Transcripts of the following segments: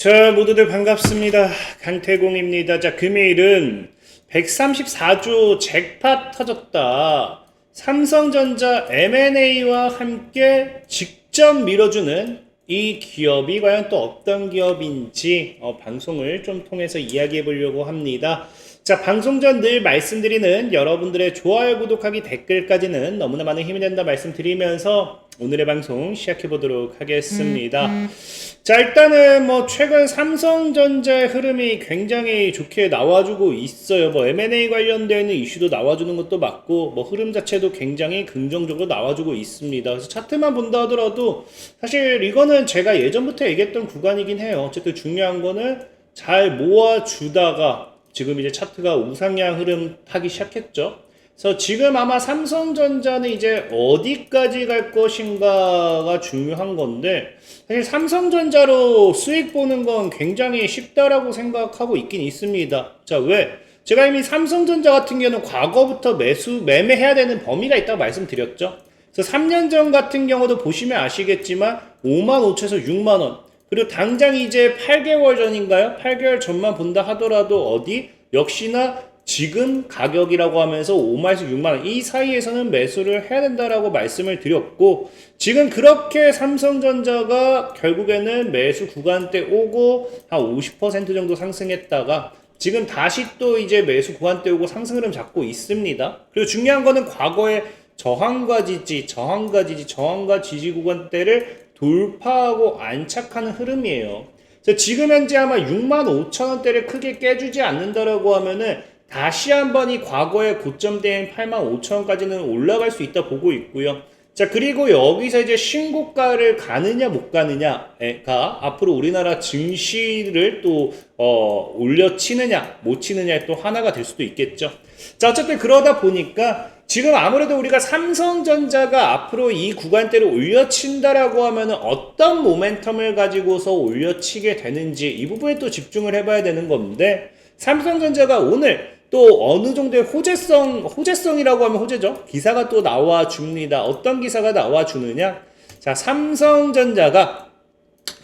자, 모두들 반갑습니다. 강태공입니다. 자, 금요일은 134조 잭팟 터졌다. 삼성전자 M&A와 함께 직접 밀어주는 이 기업이 과연 또 어떤 기업인지 어, 방송을 좀 통해서 이야기해 보려고 합니다. 자, 방송 전 늘 말씀드리는 여러분들의 좋아요, 구독하기, 댓글까지는 너무나 많은 힘이 된다 말씀드리면서 오늘의 방송 시작해 보도록 하겠습니다. 자, 일단은 뭐 최근 삼성전자의 흐름이 굉장히 좋게 나와주고 있어요. 뭐 M&A 관련되는 이슈도 나와주는 것도 맞고, 뭐 흐름 자체도 굉장히 긍정적으로 나와주고 있습니다. 그래서 차트만 본다 하더라도 사실 이거는 제가 예전부터 얘기했던 구간이긴 해요. 어쨌든 중요한 거는 잘 모아주다가 지금 이제 차트가 우상향 흐름 타기 시작했죠. 그래서 지금 아마 삼성전자는 이제 어디까지 갈 것인가가 중요한 건데 사실 삼성전자로 수익 보는 건 굉장히 쉽다라고 생각하고 있긴 있습니다. 자, 왜? 제가 이미 삼성전자 같은 경우는 과거부터 매수, 매매해야 되는 범위가 있다고 말씀드렸죠. 그래서 3년 전 같은 경우도 보시면 아시겠지만 5만 5천에서 6만 원. 그리고 당장 이제 8개월 전인가요? 8개월 전만 본다 하더라도 어디? 역시나 지금 가격이라고 하면서 5만에서 6만 원 이 사이에서는 매수를 해야 된다라고 말씀을 드렸고 지금 그렇게 삼성전자가 결국에는 매수 구간대 오고 한 50% 정도 상승했다가 지금 다시 또 이제 매수 구간대 오고 상승 흐름 잡고 있습니다. 그리고 중요한 거는 과거에 저항과 지지, 저항과 지지, 저항과 지지 구간대를 돌파하고 안착하는 흐름이에요. 지금 현재 아마 6만 5천 원대를 크게 깨주지 않는다라고 하면은 다시 한번 이 과거의 고점대인 8만 5천 원까지는 올라갈 수 있다 보고 있고요. 자 그리고 여기서 이제 신고가를 가느냐 못 가느냐가 앞으로 우리나라 증시를 또 어, 올려 치느냐 못 치느냐의 또 하나가 될 수도 있겠죠. 자 어쨌든 그러다 보니까 지금 아무래도 우리가 삼성전자가 앞으로 이 구간대를 올려친다라고 하면 어떤 모멘텀을 가지고서 올려치게 되는지 이 부분에 또 집중을 해봐야 되는 건데 삼성전자가 오늘 또 어느 정도의 호재성, 호재성이라고 하면 호재죠. 기사가 또 나와 줍니다. 어떤 기사가 나와 주느냐? 자, 삼성전자가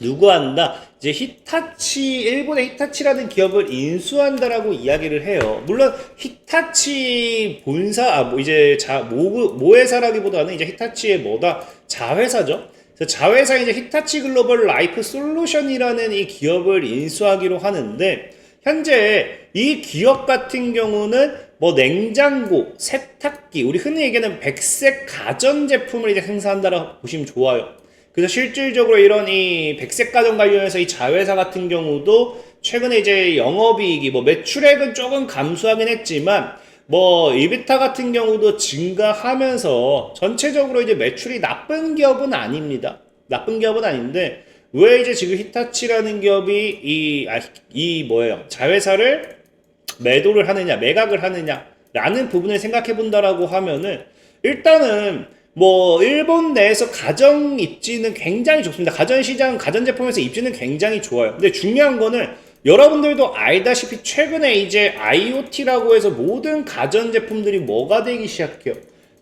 누구 한다? 이제 히타치, 일본의 히타치라는 기업을 인수한다라고 이야기를 해요. 물론 히타치 본사, 아, 뭐 이제 자, 모, 모회사라기보다는 이제 히타치의 뭐다? 자회사죠. 자회사 이제 히타치 글로벌 라이프 솔루션이라는 이 기업을 인수하기로 하는데 현재 이 기업 같은 경우는 뭐 냉장고, 세탁기, 우리 흔히 얘기하는 백색 가전 제품을 이제 생산한다라고 보시면 좋아요. 그래서 실질적으로 이런 이 백색 가전 관련해서 이 자회사 같은 경우도 최근에 이제 영업이익이 뭐 매출액은 조금 감소하긴 했지만 뭐 이비타 같은 경우도 증가하면서 전체적으로 이제 매출이 나쁜 기업은 아닙니다. 나쁜 기업은 아닌데 왜 이제 지금 히타치라는 기업이 이, 아, 이 뭐예요? 자회사를 매도를 하느냐, 매각을 하느냐라는 부분을 생각해 본다라고 하면은 일단은 뭐 일본 내에서 가정 입지는 굉장히 좋습니다. 가전 시장, 가전 제품에서 입지는 굉장히 좋아요. 근데 중요한 거는 여러분들도 알다시피 최근에 이제 IoT라고 해서 모든 가전 제품들이 뭐가 되기 시작해요?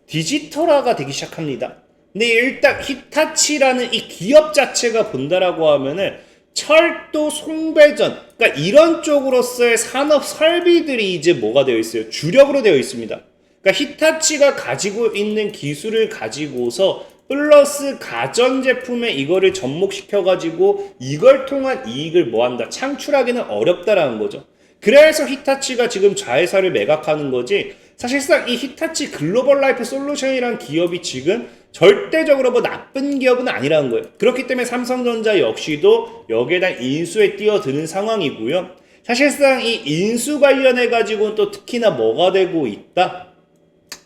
디지털화가 되기 시작합니다. 근데 일단 히타치라는 이 기업 자체가 본다라고 하면은 철도 송배전 그러니까 이런 쪽으로서의 산업 설비들이 이제 뭐가 되어 있어요? 주력으로 되어 있습니다. 그러니까 히타치가 가지고 있는 기술을 가지고서 플러스 가전 제품에 이거를 접목시켜 가지고 이걸 통한 이익을 뭐 한다 창출하기는 어렵다라는 거죠. 그래서 히타치가 지금 자회사를 매각하는 거지. 사실상 이 히타치 글로벌 라이프 솔루션이란 기업이 지금 절대적으로 뭐 나쁜 기업은 아니라는 거예요. 그렇기 때문에 삼성전자 역시도 여기에 대한 인수에 뛰어드는 상황이고요. 사실상 이 인수 관련해 가지고 또 특히나 뭐가 되고 있다.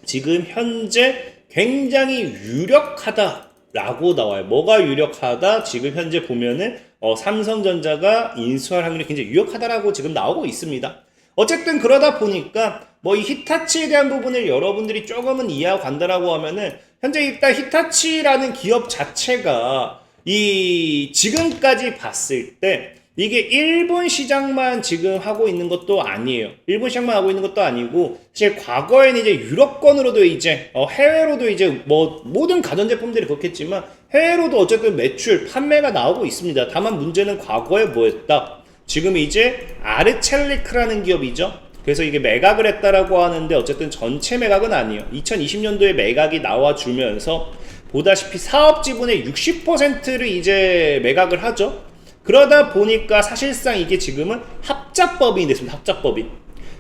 지금 현재 굉장히 유력하다라고 나와요. 뭐가 유력하다? 지금 현재 보면은 어, 삼성전자가 인수할 확률이 굉장히 유력하다라고 지금 나오고 있습니다. 어쨌든 그러다 보니까 뭐 이 히타치에 대한 부분을 여러분들이 조금은 이해하고 간다라고 하면은 현재 일단 히타치라는 기업 자체가 이 지금까지 봤을 때 이게 일본 시장만 지금 하고 있는 것도 아니에요. 일본 시장만 하고 있는 것도 아니고 사실 과거에는 이제 유럽권으로도 이제 어, 해외로도 이제 뭐 모든 가전제품들이 그렇겠지만 해외로도 어쨌든 매출 판매가 나오고 있습니다. 다만 문제는 과거에 뭐였다? 지금 이제 아르첼리크라는 기업이죠. 그래서 이게 매각을 했다라고 하는데 어쨌든 전체 매각은 아니에요. 2020년도에 매각이 나와주면서 보다시피 사업 지분의 60%를 이제 매각을 하죠. 그러다 보니까 사실상 이게 지금은 합작법인이 됐습니다. 합작법인.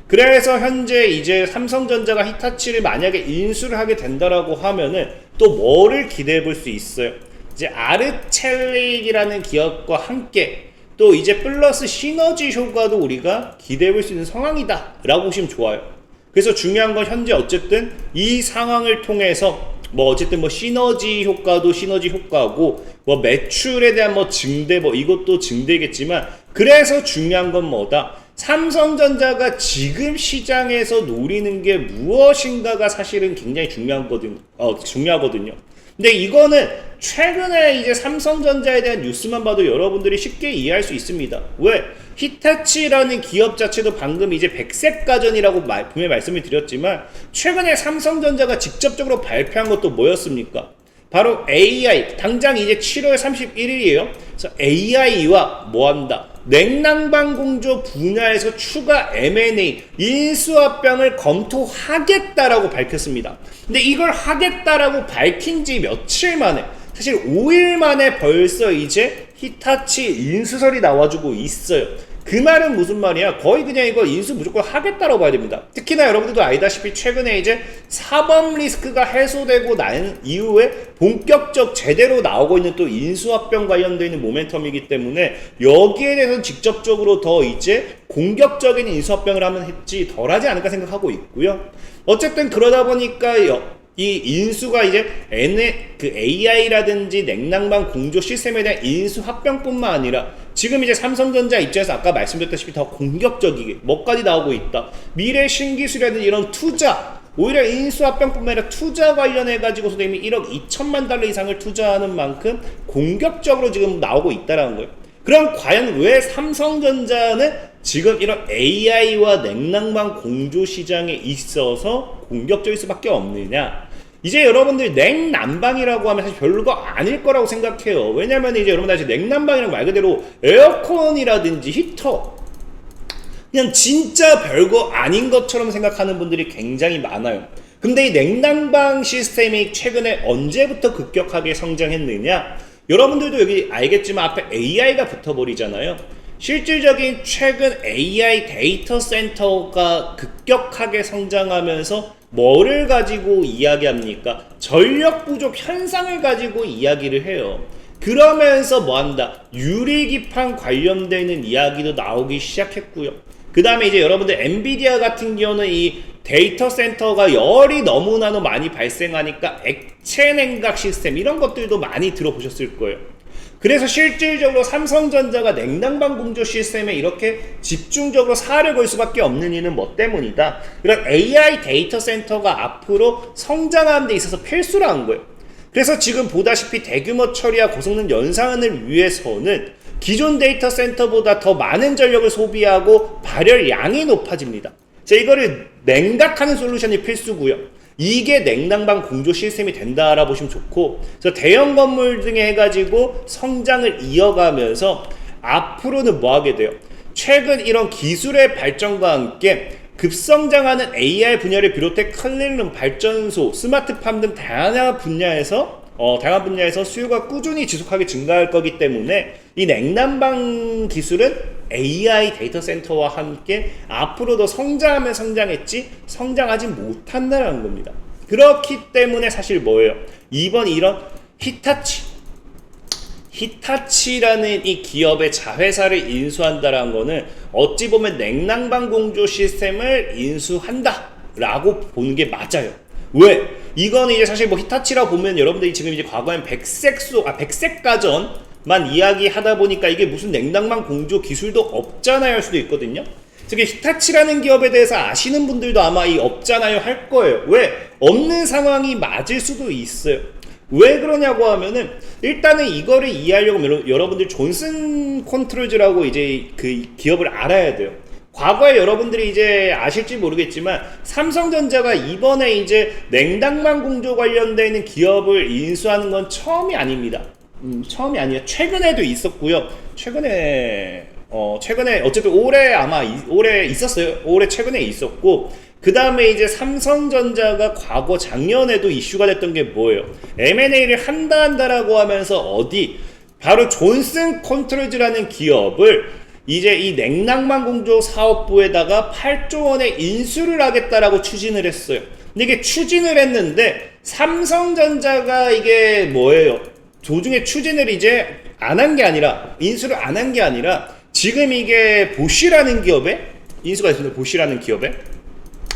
그래서 현재 이제 삼성전자가 히타치를 만약에 인수를 하게 된다라고 하면은 또 뭐를 기대해 볼 수 있어요. 이제 아르첼릭이라는 기업과 함께 또 이제 플러스 시너지 효과도 우리가 기대해 볼 수 있는 상황이다 라고 보시면 좋아요. 그래서 중요한 건 현재 어쨌든 이 상황을 통해서 뭐 어쨌든 뭐 시너지 효과도 시너지 효과고 뭐 매출에 대한 뭐 증대 뭐 이것도 증대겠지만 그래서 중요한 건 뭐다? 삼성전자가 지금 시장에서 노리는 게 무엇인가가 사실은 굉장히 중요하거든, 어, 중요하거든요. 근데 이거는 최근에 이제 삼성전자에 대한 뉴스만 봐도 여러분들이 쉽게 이해할 수 있습니다. 왜? 히타치라는 기업 자체도 방금 이제 백색 가전이라고 말, 분명히 말씀을 드렸지만 최근에 삼성전자가 직접적으로 발표한 것도 뭐였습니까? 바로 AI 당장 이제 7월 31일이에요. 그래서 AI와 뭐 한다? 냉난방 공조 분야에서 추가 M&A 인수합병을 검토하겠다라고 밝혔습니다. 근데 이걸 하겠다라고 밝힌 지 며칠 만에 사실 5일 만에 벌써 이제 히타치 인수설이 나와주고 있어요. 그 말은 무슨 말이야? 거의 그냥 이거 인수 무조건 하겠다라고 봐야 됩니다. 특히나 여러분들도 아시다시피 최근에 이제 사법 리스크가 해소되고 난 이후에 본격적 제대로 나오고 있는 또 인수합병 관련되어 있는 모멘텀이기 때문에 여기에 대해서는 직접적으로 더 이제 공격적인 인수합병을 하면 했지 덜하지 않을까 생각하고 있고요. 어쨌든 그러다 보니까 여- 이 인수가 이제 N 그 AI라든지 냉난방 공조 시스템에 대한 인수 합병뿐만 아니라 지금 이제 삼성전자 입장에서 아까 말씀드렸다시피 더 공격적이게 뭐까지 나오고 있다. 미래 신기술이라든지 이런 투자 오히려 인수 합병뿐만 아니라 투자 관련해 가지고서도 이미 1억 2천만 달러 이상을 투자하는 만큼 공격적으로 지금 나오고 있다라는 거예요. 그럼 과연 왜 삼성전자는 지금 이런 AI와 냉난방 공조 시장에 있어서 공격적일 수밖에 없느냐? 이제 여러분들이 냉난방이라고 하면 사실 별거 아닐 거라고 생각해요. 왜냐면 이제 여러분들 이제 냉난방이란 말 그대로 에어컨이라든지 히터 그냥 진짜 별거 아닌 것처럼 생각하는 분들이 굉장히 많아요. 근데 이 냉난방 시스템이 최근에 언제부터 급격하게 성장했느냐? 여러분들도 여기 알겠지만 앞에 AI가 붙어버리잖아요. 실질적인 최근 AI 데이터 센터가 급격하게 성장하면서 뭐를 가지고 이야기합니까? 전력 부족 현상을 가지고 이야기를 해요. 그러면서 뭐 한다? 유리기판 관련되는 이야기도 나오기 시작했고요. 그 다음에 이제 여러분들 엔비디아 같은 경우는 이 데이터 센터가 열이 너무나도 많이 발생하니까 액체 냉각 시스템 이런 것들도 많이 들어보셨을 거예요. 그래서 실질적으로 삼성전자가 냉난방 공조 시스템에 이렇게 집중적으로 살을 걸 수밖에 없는 이유는 뭐 때문이다. 이런 AI 데이터 센터가 앞으로 성장하는 데 있어서 필수라는 거예요. 그래서 지금 보다시피 대규모 처리와 고성능 연산을 위해서는 기존 데이터 센터보다 더 많은 전력을 소비하고 발열량이 높아집니다. 자, 이거를 냉각하는 솔루션이 필수고요. 이게 냉난방 공조 시스템이 된다라 보시면 좋고, 그래서 대형 건물 등에 해가지고 성장을 이어가면서 앞으로는 뭐 하게 돼요? 최근 이런 기술의 발전과 함께 급성장하는 AI 분야를 비롯해 클린룸, 발전소, 스마트팜 등 다양한 분야에서 어, 다양한 분야에서 수요가 꾸준히 지속하게 증가할 거기 때문에 이 냉난방 기술은 AI 데이터 센터와 함께 앞으로 더 성장하면 성장했지 성장하지 못한다는 겁니다. 그렇기 때문에 사실 뭐예요? 이번 이런 히타치 히타치라는 이 기업의 자회사를 인수한다라는 거는 어찌 보면 냉난방 공조 시스템을 인수한다라고 보는 게 맞아요. 왜? 이거는 이제 사실 뭐 히타치라 보면 여러분들이 지금 이제 과거엔 백색 소 아 백색 가전 만 이야기하다 보니까 이게 무슨 냉난방 공조 기술도 없잖아요 할 수도 있거든요. 특히 히타치라는 기업에 대해서 아시는 분들도 아마 이 없잖아요 할 거예요. 왜? 없는 상황이 맞을 수도 있어요. 왜 그러냐고 하면은 일단은 이거를 이해하려고 여러- 여러분들 존슨 컨트롤즈라고 이제 그 기업을 알아야 돼요. 과거에 여러분들이 이제 아실지 모르겠지만 삼성전자가 이번에 이제 냉당만 공조 관련되는 기업을 인수하는 건 처음이 아닙니다. 음, 처음이 아니에요. 최근에도 있었고요. 최근에 어 최근에 어쨌든 올해 아마 이- 올해 있었어요. 올해 최근에 있었고 그 다음에 이제 삼성전자가 과거 작년에도 이슈가 됐던 게 뭐예요? M&A를 한다 한다라고 하면서 어디 바로 존슨 컨트롤즈라는 기업을 이제 이 냉난만 공조 사업부에다가 8조 원의 인수를 하겠다라고 추진을 했어요. 근데 이게 추진을 했는데 삼성전자가 이게 뭐예요? 도중에 추진을 이제 안 한 게 아니라 인수를 안 한 게 아니라 지금 이게 보쉬라는 기업에 인수가 있습니다. 보쉬라는 기업에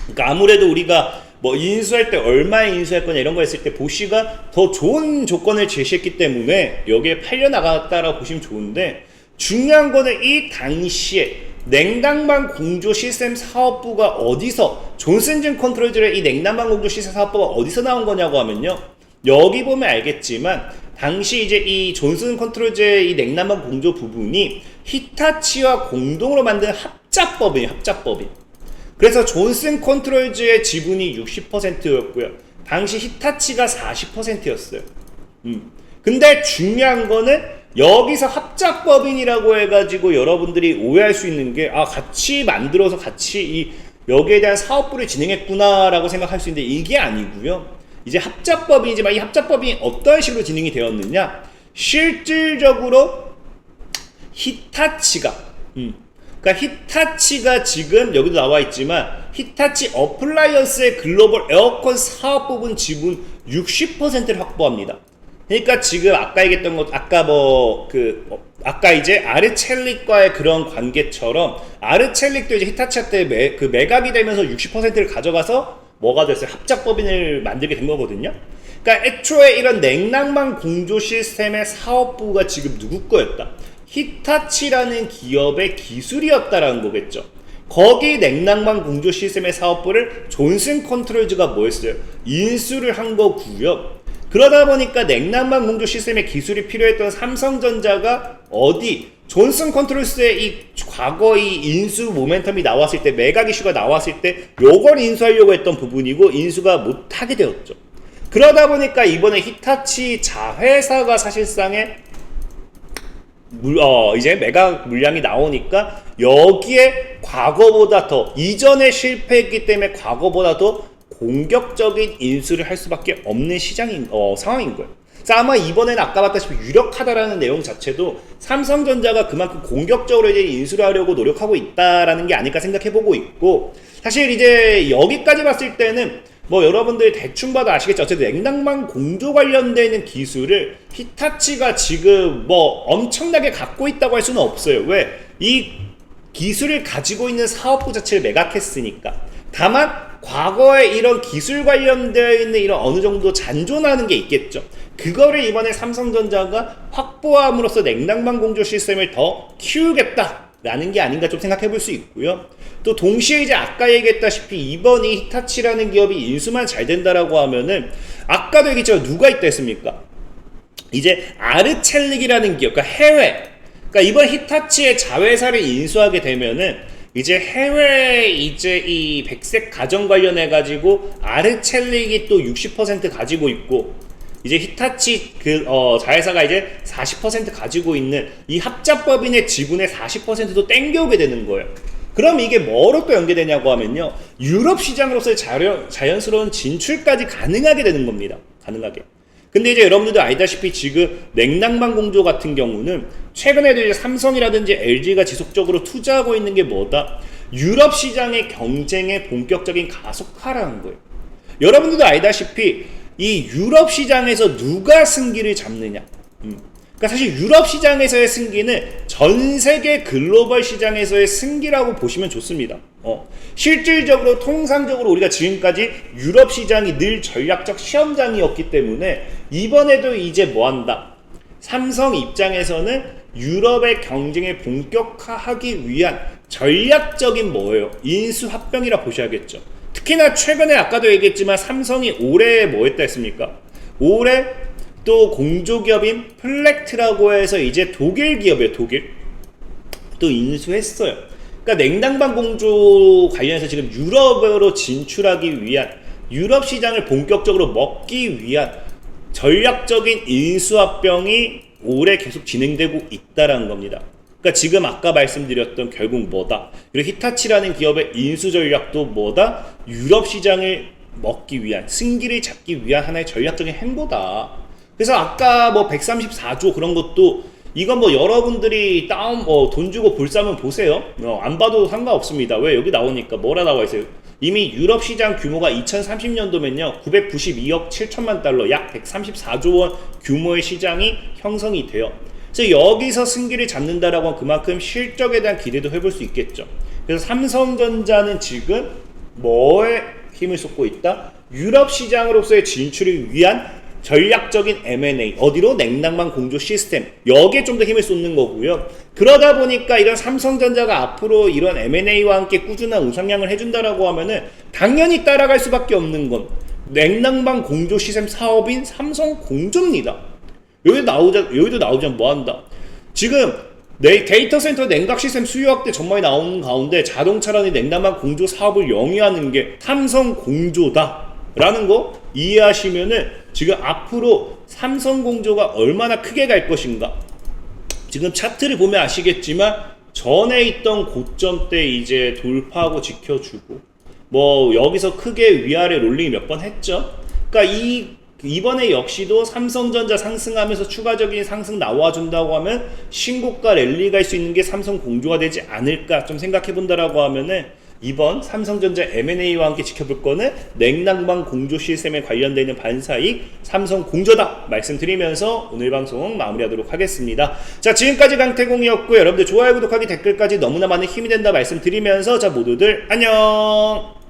그러니까 아무래도 우리가 뭐 인수할 때 얼마에 인수할 거냐 이런 거 했을 때 보쉬가 더 좋은 조건을 제시했기 때문에 여기에 팔려 나갔다라고 보시면 좋은데 중요한 거는 이 당시에 냉난방 공조 시스템 사업부가 어디서 존슨진 컨트롤즈의 이 냉난방 공조 시스템 사업부가 어디서 나온 거냐고 하면요 여기 보면 알겠지만 당시 이제 이 존슨 컨트롤즈의 이 냉난방 공조 부분이 히타치와 공동으로 만든 합작법이에요 합작법이 그래서 존슨 컨트롤즈의 지분이 60%였고요. 당시 히타치가 40%였어요. 음. 근데 중요한 거는 여기서 합작법인이라고 해가지고 여러분들이 오해할 수 있는 게 아 같이 만들어서 같이 이 여기에 대한 사업부를 진행했구나라고 생각할 수 있는데 이게 아니고요. 이제 합작법인이지만 이 합작법인이 어떤 식으로 진행이 되었느냐? 실질적으로 히타치가 음, 그러니까 히타치가 지금 여기도 나와 있지만 히타치 어플라이언스의 글로벌 에어컨 사업 부분 지분 60%를 확보합니다. 그러니까 지금 아까 얘기했던 것 아까 뭐 그 아까 이제 아르첼릭과의 그런 관계처럼 아르첼릭도 이제 히타치한테 매, 그 매각이 되면서 60%를 가져가서 뭐가 됐어요? 합작법인을 만들게 된 거거든요. 그러니까 애초에 이런 냉난방 공조 시스템의 사업부가 지금 누구 거였다? 히타치라는 기업의 기술이었다라는 거겠죠. 거기 냉난방 공조 시스템의 사업부를 존슨 컨트롤즈가 뭐 했어요? 인수를 한 거고요. 그러다 보니까 냉난방 공조 시스템의 기술이 필요했던 삼성전자가 어디 존슨 컨트롤스의 이 과거 이 인수 모멘텀이 나왔을 때 매각 이슈가 나왔을 때 요걸 인수하려고 했던 부분이고 인수가 못하게 되었죠. 그러다 보니까 이번에 히타치 자회사가 사실상의 물, 어, 이제 매각 물량이 나오니까 여기에 과거보다 더 이전에 실패했기 때문에 과거보다 더 공격적인 인수를 할 수밖에 없는 시장인 어, 상황인 거예요. 그래서 아마 이번에는 아까 봤다시피 유력하다라는 내용 자체도 삼성전자가 그만큼 공격적으로 이제 인수를 하려고 노력하고 있다라는 게 아닐까 생각해보고 있고 사실 이제 여기까지 봤을 때는 뭐 여러분들 대충 봐도 아시겠죠. 어쨌든 냉난방 공조 관련되는 기술을 히타치가 지금 뭐 엄청나게 갖고 있다고 할 수는 없어요. 왜? 이 기술을 가지고 있는 사업부 자체를 매각했으니까. 다만 과거에 이런 기술 관련되어 있는 이런 어느 정도 잔존하는 게 있겠죠. 그거를 이번에 삼성전자가 확보함으로써 냉난방 공조 시스템을 더 키우겠다라는 게 아닌가 좀 생각해 볼 수 있고요. 또 동시에 이제 아까 얘기했다시피 이번 이 히타치라는 기업이 인수만 잘 된다라고 하면은 아까도 얘기했지만 누가 있다 했습니까? 이제 아르첼릭이라는 기업, 그러니까 해외. 그러니까 이번 히타치의 자회사를 인수하게 되면은 이제 해외 이제 이 백색 가전 관련해 가지고 아르첼릭이 또 60% 가지고 있고 이제 히타치 그 어, 자회사가 이제 40% 가지고 있는 이 합작법인의 지분의 40%도 땡겨오게 되는 거예요. 그럼 이게 뭐로 또 연계되냐고 하면요. 유럽 시장으로서의 자연, 자연스러운 진출까지 가능하게 되는 겁니다. 가능하게. 근데 이제 여러분들도 알다시피 지금 냉난방 공조 같은 경우는 최근에도 이제 삼성이라든지 LG가 지속적으로 투자하고 있는 게 뭐다? 유럽 시장의 경쟁의 본격적인 가속화라는 거예요. 여러분들도 알다시피 이 유럽 시장에서 누가 승기를 잡느냐? 음. 그러니까 사실 유럽 시장에서의 승기는 전 세계 글로벌 시장에서의 승기라고 보시면 좋습니다. 어. 실질적으로 통상적으로 우리가 지금까지 유럽 시장이 늘 전략적 시험장이었기 때문에 이번에도 이제 뭐 한다? 삼성 입장에서는 유럽의 경쟁을 본격화하기 위한 전략적인 뭐예요? 인수 합병이라 보셔야겠죠. 특히나 최근에 아까도 얘기했지만 삼성이 올해 뭐 했다 했습니까? 올해 또 공조기업인 플렉트라고 해서 이제 독일 기업이에요, 독일. 또 인수했어요. 그러니까 냉난방 공조 관련해서 지금 유럽으로 진출하기 위한 유럽 시장을 본격적으로 먹기 위한 전략적인 인수합병이 올해 계속 진행되고 있다라는 겁니다. 그러니까 지금 아까 말씀드렸던 결국 뭐다? 그리고 히타치라는 기업의 인수 전략도 뭐다? 유럽 시장을 먹기 위한 승기를 잡기 위한 하나의 전략적인 행보다. 그래서 아까 뭐 134조 그런 것도 이건 뭐 여러분들이 다운 뭐 돈 주고 볼 사면 보세요. 어, 안 봐도 상관없습니다. 왜 여기 나오니까 뭐라 나와 있어요? 이미 유럽 시장 규모가 2030년도면요 992억 7천만 달러 약 134조 원 규모의 시장이 형성이 돼요. 그래서 여기서 승기를 잡는다라고 하면 그만큼 실적에 대한 기대도 해볼 수 있겠죠. 그래서 삼성전자는 지금 뭐에 힘을 쏟고 있다? 유럽 시장으로서의 진출을 위한 전략적인 M&A 어디로 냉난방 공조 시스템 여기에 좀 더 힘을 쏟는 거고요. 그러다 보니까 이런 삼성전자가 앞으로 이런 M&A와 함께 꾸준한 우상향을 해준다라고 하면은 당연히 따라갈 수밖에 없는 건 냉난방 공조 시스템 사업인 삼성 공조입니다. 여기 나오자 여기도 나오자면 뭐 한다. 지금 내 데이터 센터 냉각 시스템 수요 확대 전망이 나오는 가운데 자동차라는 냉난방 공조 사업을 영위하는 게 삼성 공조다라는 거 이해하시면은 지금 앞으로 삼성 공조가 얼마나 크게 갈 것인가. 지금 차트를 보면 아시겠지만 전에 있던 고점 때 이제 돌파하고 지켜주고 뭐 여기서 크게 위아래 롤링 몇 번 했죠. 그러니까 이 이번에 역시도 삼성전자 상승하면서 추가적인 상승 나와준다고 하면 신고가 랠리 갈 수 있는 게 삼성 공조가 되지 않을까 좀 생각해 본다라고 하면은 이번 삼성전자 M&A와 함께 지켜볼 거는 냉난방 공조 시스템에 관련되는 반사익 삼성 공조다 말씀드리면서 오늘 방송 마무리하도록 하겠습니다. 자 지금까지 강태공이었고요. 여러분들 좋아요 구독하기 댓글까지 너무나 많은 힘이 된다 말씀드리면서 자 모두들 안녕.